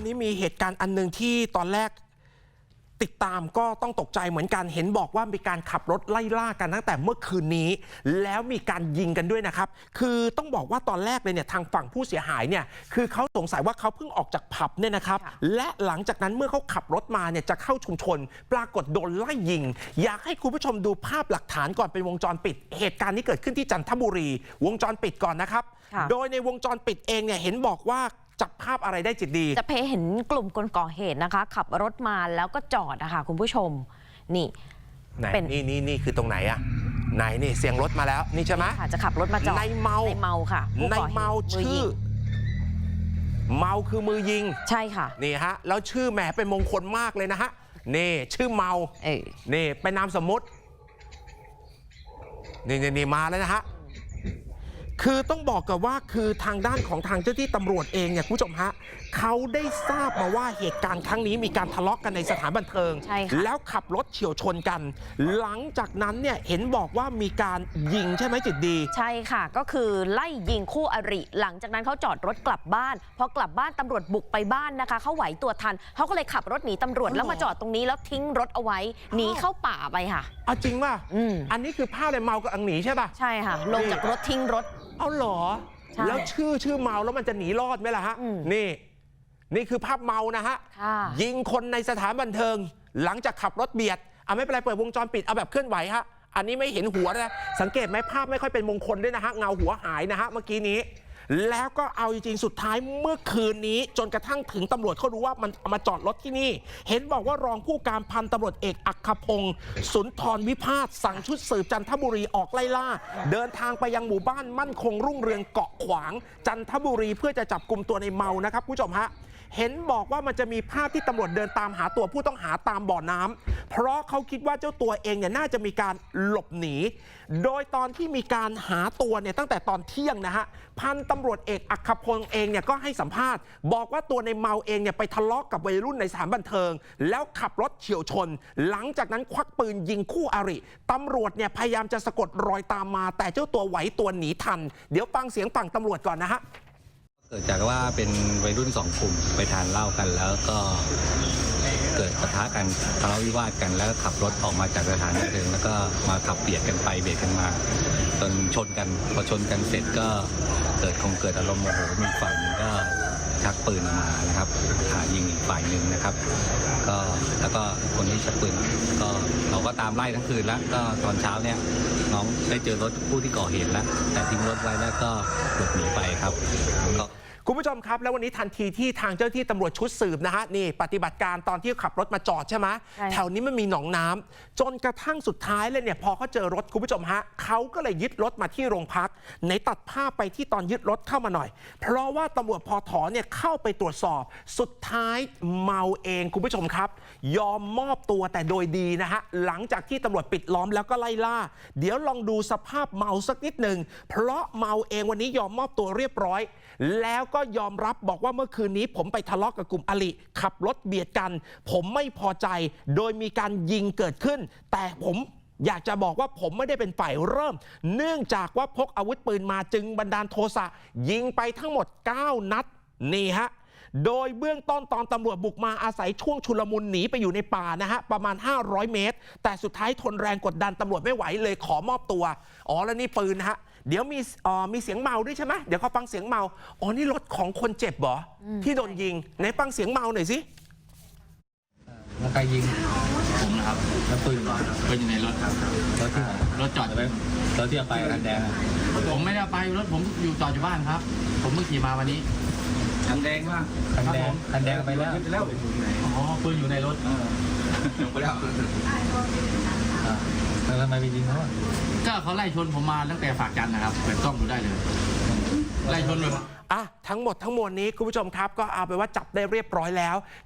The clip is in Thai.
วันนี้มีเหตุการณ์อันหนึ่งที่ตอนแรกติดตามก็ต้องตกใจเหมือนกัน เห็นบอกว่ามีการขับรถไล่ล่ากันตั้งแต่เมื่อคืนนี้ แล้วมีการยิงกันด้วยนะครับ คือต้องบอกว่าตอนแรกเลยเนี่ยทางฝั่งผู้เสียหายเนี่ย คือเขาสงสัยว่าเขาเพิ่งออกจากผับเนี่ยนะครับค่ะและหลังจากนั้นเมื่อเขาขับรถมาเนี่ยจะเข้าชุมชน ปรากฏโดนไล่ยิง อยากให้คุณผู้ชมดูภาพหลักฐานก่อนเป็นวงจรปิด เหตุการณ์นี้เกิดขึ้นที่จันทบุรี วงจรปิดก่อนนะครับค่ะโดยในวงจรปิดเองเนี่ยเห็นบอกว่า จับภาพอะไรได้จิตดี จะเพเห็นกลุ่มคนก่อเหตุนะคะ ขับรถมาแล้วก็จอดนะคะคุณผู้ชม นี่ ไหนเป็น นี่นี่นี่คือตรงไหนอะไหนนี่เสียงรถมาแล้วนี่ใช่ไหม ค่ะจะขับรถมาจอดในเมา ในเมาค่ะผู้ในก่อหตุเมามืชื่อ ยิงเมาคือมือยิง ใช่ค่ะ นี่ฮะ แล้วชื่อแหมเป็นมงคลมากเลยนะฮะ นี่ชื่อเมา เออ นี่เป็นนามสมมุติ นี่นี่นี่มาแล้วนะฮะ คือต้องบอกกันว่าคือทางด้านของทางเจ้าที่ตำรวจเองเนี่ยคุณผู้ชมฮะเขาได้ทราบมาว่าเหตุการณ์ครั้งนี้มีการทะเลาะกันในสถานบันเทิง ใช่ค่ะ แล้วขับรถเฉียวชนกัน หลังจากนั้นเนี่ยเห็นบอกว่ามีการยิงใช่ไหมจิตดี ใช่ค่ะ ก็คือไล่ยิงคู่อริ หลังจากนั้นเขาจอดรถกลับบ้าน พอกลับบ้านตำรวจบุกไปบ้านนะคะ เขาไหวตัวทัน เขาก็เลยขับรถหนีตำรวจอ๋อเหรอแล้วมาจอดตรงนี้แล้วทิ้งรถเอาไว้ หนีเข้าป่าไปค่ะ เอาจริงป่ะอืมอันนี้คือภาพเลยเมากับอังหนีใช่ป่ะ ใช่ค่ะ ลงจากรถทิ้งรถ เอาเหรอ ใช่แล้วชื่อชื่อเมาแล้วมันจะหนีรอดไหมล่ะฮะ อืม นี่ นี่คือภาพเมานะฮะ ค่ะ ยิงคนในสถานบันเทิง หลังจากขับรถเบียดอะไม่เป็นไรเปิดวงจรปิดเอาแบบเคลื่อนไหวฮะ อันนี้ไม่เห็นหัวนะ สังเกตไหมภาพไม่ค่อยเป็นมงคลด้วยนะฮะ เงาหัวหายนะฮะ เมื่อกี้นี้ แล้วก็เอาจริงๆสุดท้ายเมื่อคืนนี้ จนกระทั่งถึงตำรวจเขารู้ว่ามันมาจอดรถที่นี่ เห็นบอกว่ารองผู้การพันตำรวจเอกอัคพงศ์สุนทรวิพาสสั่งชุดสืบจันทบุรีออกไล่ล่า เดินทางไปยังหมู่บ้านมั่นคงรุ่งเรืองเกาะขวาง จันทบุรีเพื่อจะจับกลุ่มตัวในเมานะครับคุณผู้ชมฮะเห็นบอกว่ามันจะมีภาพที่ตำรวจเดินตามหาตัวผู้ต้องหาตามบ่อน้ำเพราะเขาคิดว่าเจ้าตัวเองเนี่ยน่าจะมีการหลบหนี โดยตอนที่มีการหาตัวเนี่ยตั้งแต่ตอนเที่ยงนะฮะพันตำรวจเอกอัครพลเองเนี่ยก็ให้สัมภาษณ์ บอกว่าตัวในเมาเองเนี่ยไปทะเลาะกับวัยรุ่นในสถานบันเทิง แล้วขับรถเฉียวชน หลังจากนั้นควักปืนยิงคู่อริตำรวจเนี่ยพยายามจะสะกดรอยตามมา แต่เจ้าตัวไหวตัวหนีทัน เดี๋ยวฟังเสียงฝั่งตำรวจก่อนนะฮะเกิดจากว่าเป็นวัยรุ่นสองกลุ่มไปทานเหล้ากันแล้วก็ เกิดปะทะกันทะเลาะวิวาทกันแล้วขับรถออกมาจากสถานบันเทิงแล้วก็มาขับเบียดกันไปเบียดกันมาจนชนกันพอชนกันเสร็จก็เกิดคงเกิดอารมณ์โมโหมีฝ่ายหนึ่งก็ชักปืนออกมานะครับหายิงอีกฝ่ายหนึ่งนะครับ ก็แล้วก็คนที่ชักปืนก็เราก็ตามไล่ทั้งคืนแล้วก็ตอนเช้าเนี่ยน้องได้เจอรถผู้ที่ก่อเหตุแล้ว แต่ทิ้งรถไว้แล้วก็หลบหนีไปครับก็ คุณผู้ชมครับ แล้ววันนี้ทันทีที่ทางเจ้าที่ตำรวจชุดสืบนะฮะนี่ปฏิบัติการตอนที่ขับรถมาจอดใช่ไหมใช่ค่ะแถวนี้มันมีหนองน้ำจนกระทั่งสุดท้ายเลยเนี่ยพอเขาเจอรถคุณผู้ชมฮะเขาก็เลยยึดรถมาที่โรงพักไหนตัดภาพไปที่ตอนยึดรถเข้ามาหน่อย เพราะว่าตำรวจพอถอเนี่ยเข้าไปตรวจสอบ สุดท้ายเมาเองคุณผู้ชมครับ ยอมมอบตัวแต่โดยดีนะฮะหลังจากที่ตำรวจปิดล้อมแล้วก็ไล่ล่า เดี๋ยวลองดูสภาพเมาสักนิดหนึ่งเพราะเมาเองวันนี้ยอมมอบตัวเรียบร้อย แล้วก็ยอมรับบอกว่าเมื่อคืนนี้ ผมไปทะเลาะกับกลุ่มอลิขับรถเบียดกัน ผมไม่พอใจ โดยมีการยิงเกิดขึ้น แต่ผมอยากจะบอกว่าผมไม่ได้เป็นฝ่ายเริ่ม เนื่องจากว่าพกอาวุธปืนมาจึงบันดาลโทสะยิงไปทั้งหมด 9 นัด นี่ฮะโดยเบื้องต้นตอนตำรวจบุกมาอาศัยช่วงชุลมุนหนีไปอยู่ในป่านะฮะ ประมาณ 500 เมตร แต่สุดท้ายทนแรงกดดันตำรวจไม่ไหวเลยขอมอบตัว อ๋อ แล้วนี่ปืนนะฮะ เดี๋ยวมีเอ่อมีเสียงเมาด้วยใช่ไหมเดี๋ยวเขาฟังเสียงเมาอ๋อนี่รถของคนเจ็บเหรอที่โดนยิงไหนฟังเสียงเมาหน่อยสิแล้วใครยิงผมนะครับแล้วปืนปืนอยู่ในรถครับรถที่ไหนรถจอดอยู่ไปรถที่เอาไปคันแดงอะผมไม่ได้เอาไปรถผมอยู่จอดอยู่บ้านครับ ผมเพิ่งขี่มาวันนี้คันแดงว่าคันแดงคันแดงเอาไปแล้วแล้วอ๋อปืนอยู่ในรถลงไปแล้ว อ่าแล้วทำไมไปยิงเขาอะก็เขาไล่ชนผมมาตั้งแต่ฝากจันทร์นะครับเปิดกล้องดูได้เลย ไล่ชนแบบ อะทั้งหมดทั้งมวลนี้คุณผู้ชมครับ ก็เอาไปนว่าจับได้เรียบร้อยแล้ว